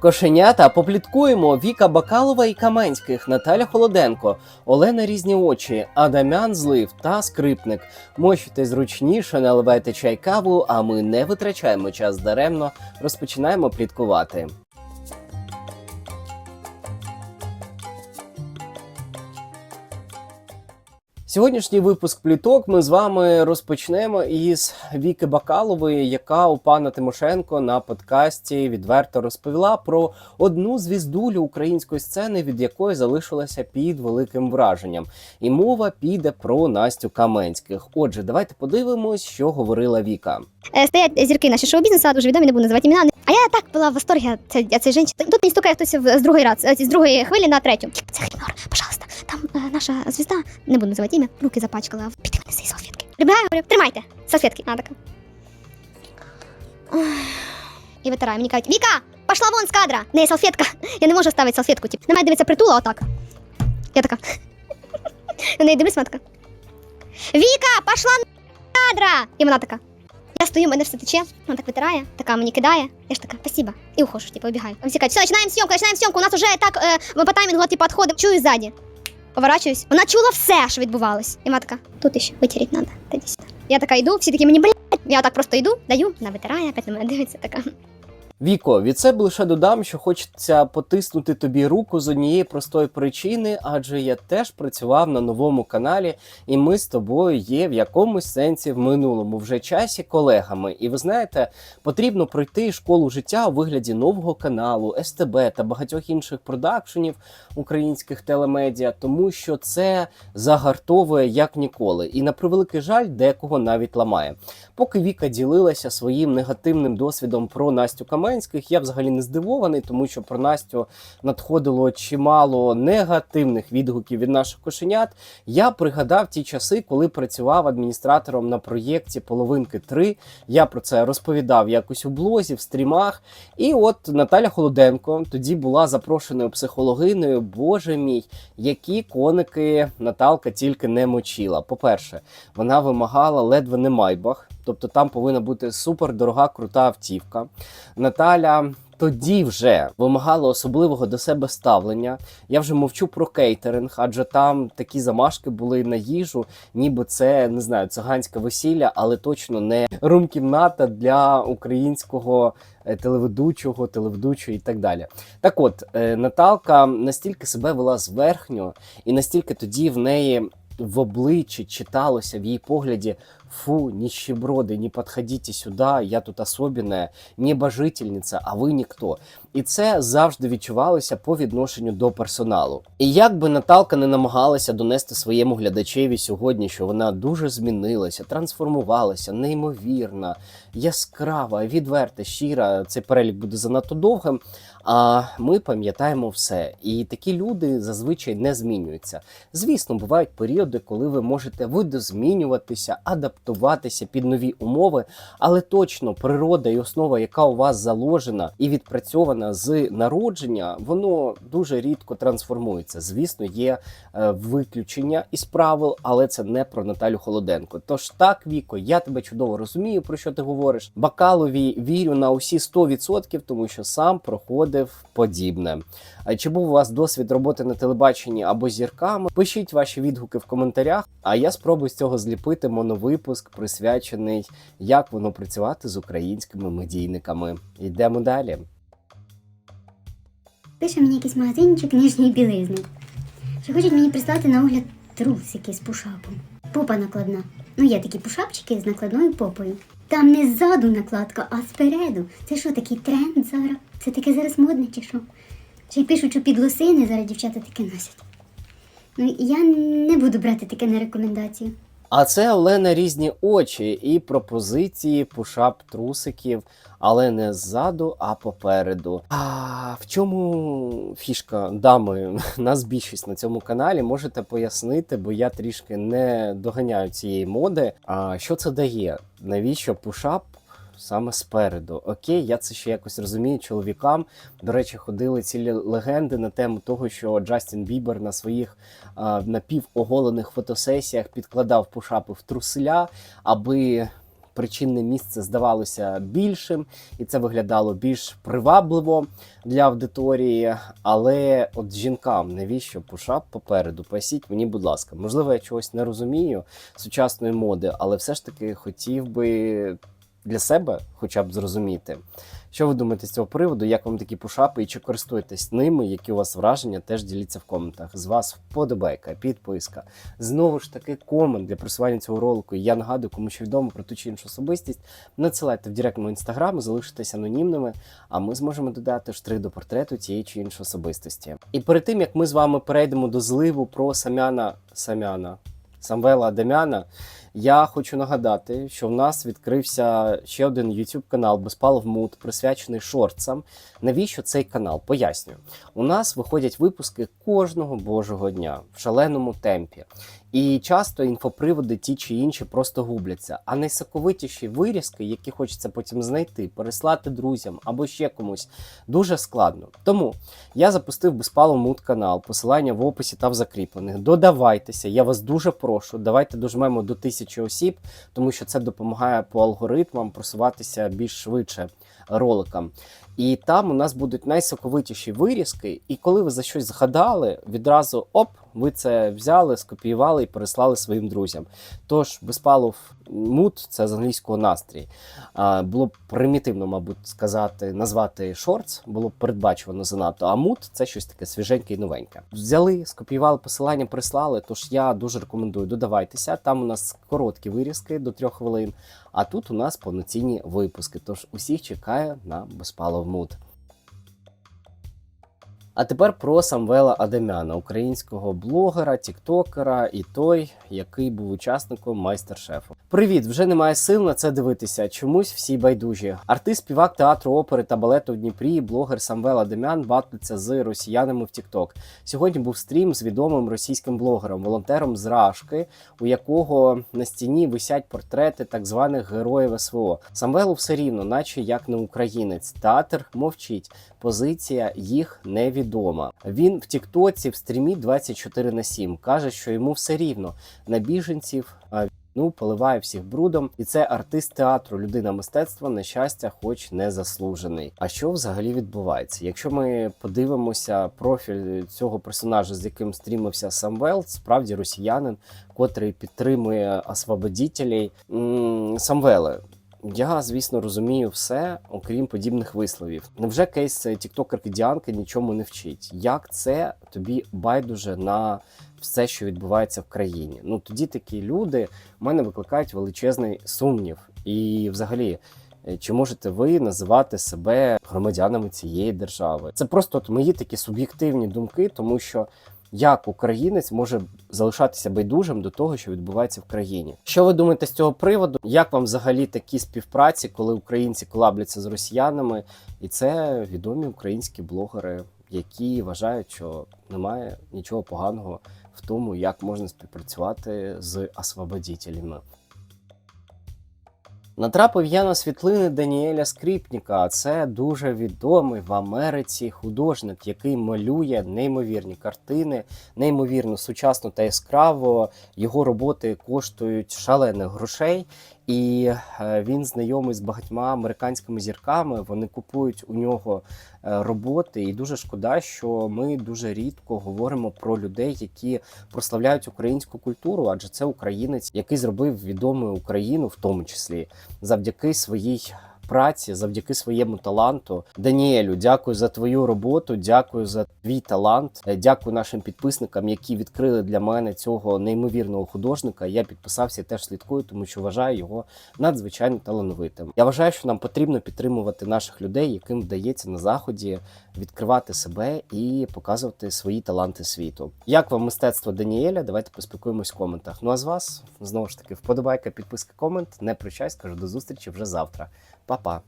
Кошенята попліткуємо Віка Бакалова і Каменських, Наталя Холоденко, Олена Різні очі, Адамян Злив та Скрипник. Мощуйте зручніше, наливайте чай каву, а ми не витрачаємо час даремно, розпочинаємо пліткувати. Сьогоднішній випуск пліток ми з вами розпочнемо із Віки Бакалової, яка у пана Тимошенко на подкасті відверто розповіла про одну звіздулю української сцени, від якої залишилася під великим враженням. І мова піде про Настю Каменських. Отже, давайте подивимось, що говорила Віка. Е, стоять зірки наші шоу-бізнесу, дуже відомі, не буду називати імена. А я так була в восторгі від цієї жінки. Тут мені стукає хтось з другої раз, з другої хвилі на третю. Це Грінор, пожалуйста. Там е, наша звізда, не буду називати ім'я, руки запачкала. Піди їй салфетки. Прибігаю, говорю, тримайте, салфетки. Вона така. І витираю. Мені кажуть, Віка, пошла вон з кадра. Не, салфетка. Я не можу ставити салфетку. Тип. На мене дивиться притула отак. Я така. На неї дивлюсь, вона така. Віка, пошла на кадра! І вона така. Я стою, мене все тече, вона так витирає, така мені кидає. Я ж така, спасибо. І ухожу, типу, убігаю. А всі кажуть, все, починаємо зйомку, починаємо зйомку. У нас уже так е, по таймінгу, типу, відходимо. Чую ззаді. Поворачуюсь. Вона чула все, що відбувалось. І вона така, тут іще витеріть треба. Я така йду, всі такі мені блядь. Я так просто йду, даю, вона витирає, опять на мене дивиться така. Віко, від себе лише додам, що хочеться потиснути тобі руку з однієї простої причини, адже я теж працював на новому каналі, і ми з тобою є в якомусь сенсі в минулому вже часі колегами. І ви знаєте, потрібно пройти школу життя у вигляді нового каналу, СТБ та багатьох інших продакшенів українських телемедіа, тому що це загартовує як ніколи. І на превеликий жаль, декого навіть ламає. Поки Віка ділилася своїм негативним досвідом про Настю Каменських, я взагалі не здивований, тому що про Настю надходило чимало негативних відгуків від наших кошенят. Я пригадав ті часи, коли працював адміністратором на проєкті Половинки 3. Я про це розповідав якось у блозі, в стрімах. І от Наталя Холоденко тоді була запрошеною психологиною. Боже мій, які коники Наталка тільки не мочила. По-перше, вона вимагала ледве не майбах, тобто там повинна бути супер дорога, крута автівка. Наталя. Тоді вже вимагала особливого до себе ставлення. Я вже мовчу про кейтеринг, адже там такі замашки були на їжу, ніби це не знаю, циганське весілля, але точно не рум-кімната для українського е, телеведучого, телеведучої і так далі. Так от, е, Наталка настільки себе вела зверхньо, і настільки тоді в неї в обличчі читалося в її погляді: фу, нищеброди, не підходіть сюди, я тут особенная, небожительниця, а ви ніхто. І це завжди відчувалося по відношенню до персоналу. І як би Наталка не намагалася донести своєму глядачеві сьогодні, що вона дуже змінилася, трансформувалася, неймовірна, яскрава, відверта, щира. Цей перелік буде занадто довгим. А ми пам'ятаємо все. І такі люди зазвичай не змінюються. Звісно, бувають періоди, коли ви можете видозмінюватися, адаптуватися під нові умови, але точно природа і основа, яка у вас заложена і відпрацьована з народження, воно дуже рідко трансформується. Звісно, є е, виключення із правил, але це не про Наталю Холоденко. Тож так, Віко, я тебе чудово розумію, про що ти говориш. Бакалові вірю на усі 100%, тому що сам проходив подібне. А чи був у вас досвід роботи на телебаченні або зірками? Пишіть ваші відгуки в коментарях, а я спробую з цього зліпити моновипуск, присвячений як воно працювати з українськими медійниками. Йдемо далі. Пише мені якийсь магазинчик нижньої білизни. Що хочуть мені прислати на огляд трусики з пушапом. Попа накладна. Ну, є такі пушапчики з накладною попою. Там не ззаду накладка, а спереду. Це що, такий тренд зараз? Це таке зараз модне чи що? Чи пишуть, що під лосини зараз дівчата таке носять. Ну, я не буду брати таке на рекомендацію. А це Олена різні очі і пропозиції пушап трусиків, але не ззаду, а попереду. А в чому фішка дами? Нас більшість на цьому каналі можете пояснити, бо я трішки не доганяю цієї моди. А що це дає? Навіщо пушап? Саме спереду. Окей, я це ще якось розумію чоловікам. До речі, ходили цілі легенди на тему того, що Джастін Бібер на своїх а, напівоголених фотосесіях підкладав пушапи в труселя, аби причинне місце здавалося більшим, і це виглядало більш привабливо для аудиторії. Але от жінкам, навіщо пушап попереду? Поясніть мені, будь ласка, можливо, я чогось не розумію сучасної моди, але все ж таки хотів би для себе хоча б зрозуміти. Що ви думаєте з цього приводу? Як вам такі пушапи і чи користуєтесь ними? Які у вас враження? Теж діліться в коментах. З вас вподобайка, підписка. Знову ж таки, комент для просування цього ролику. Я нагадую, кому що відомо про ту чи іншу особистість. Надсилайте в директ мого інстаграму, залишитесь анонімними, а ми зможемо додати штрих до портрету тієї чи іншої особистості. І перед тим як ми з вами перейдемо до зливу про Самяна Самяна Самвела Адамяна. Я хочу нагадати, що в нас відкрився ще один YouTube канал Безпалов Мут, присвячений шортсам. Навіщо цей канал? Пояснюю. У нас виходять випуски кожного божого дня в шаленому темпі. І часто інфоприводи ті чи інші просто губляться. А найсоковитіші вирізки, які хочеться потім знайти, переслати друзям або ще комусь, дуже складно. Тому я запустив Безпалов Мут канал, посилання в описі та в закріплених. Додавайтеся, я вас дуже прошу. Давайте дожмемо до тисячі осіб, тому що це допомагає по алгоритмам просуватися більш швидше роликам. І там у нас будуть найсоковитіші вирізки. І коли ви за щось згадали, відразу оп, ви це взяли, скопіювали і переслали своїм друзям. Тож безпалов мут це з англійського настрій. А, було б примітивно, мабуть, сказати, назвати шортс, було б передбачувано занадто. А мут це щось таке свіженьке і новеньке. Взяли, скопіювали посилання, прислали. Тож я дуже рекомендую, додавайтеся. Там у нас короткі вирізки до трьох хвилин. А тут у нас повноцінні випуски. Тож усіх чекаю на безпалов мут. А тепер про Самвела Адамяна, українського блогера, тіктокера і той, який був учасником майстер-шефу. Привіт! Вже немає сил на це дивитися. Чомусь всі байдужі. Артист, співак театру опери та балету в Дніпрі, блогер Самвел Адамян батлиться з росіянами в Тікток. Сьогодні був стрім з відомим російським блогером, волонтером з Рашки, у якого на стіні висять портрети так званих героїв СВО. Самвелу все рівно, наче як не українець. Театр мовчить. Позиція їх невідома. Він в Тіктоці в стрімі 24 на 7 каже, що йому все рівно на біженців. Ну, поливає всіх брудом, і це артист театру, людина мистецтва, на щастя, хоч не заслужений. А що взагалі відбувається? Якщо ми подивимося профіль цього персонажа, з яким стрімився Самвел, справді росіянин, котрий підтримує освободітелей. Самвеле, я, звісно, розумію все, окрім подібних висловів. Невже кейс тіктокерки Діанки нічому не вчить? Як це тобі байдуже на все, що відбувається в країні? Ну тоді такі люди в мене викликають величезний сумнів. І, взагалі, е, чи можете ви називати себе громадянами цієї держави? Це просто от мої такі суб'єктивні думки, тому що. Як українець може залишатися байдужим до того, що відбувається в країні? Що ви думаєте з цього приводу? Як вам взагалі такі співпраці, коли українці колабляться з росіянами? І це відомі українські блогери, які вважають, що немає нічого поганого в тому, як можна співпрацювати з освободітелями. Натрапив я на світлини Даніеля Скріпніка. Це дуже відомий в Америці художник, який малює неймовірні картини, неймовірно сучасно та яскраво. Його роботи коштують шалених грошей. І е, він знайомий з багатьма американськими зірками. Вони купують у нього е, роботи, і дуже шкода, що ми дуже рідко говоримо про людей, які прославляють українську культуру, адже це українець, який зробив відому Україну, в тому числі завдяки своїй. Праці завдяки своєму таланту. Даніелю, дякую за твою роботу, дякую за твій талант. Е, Дякую нашим підписникам, які відкрили для мене цього неймовірного художника. Я підписався теж слідкую, тому що вважаю його надзвичайно талановитим. Я вважаю, що нам потрібно підтримувати наших людей, яким вдається на заході відкривати себе і показувати свої таланти світу. Як вам мистецтво Даніеля? Давайте поспілкуємось в коментах. Ну а з вас знову ж таки вподобайка, підписка, комент. Не прощай, скажу до зустрічі вже завтра. Па-па!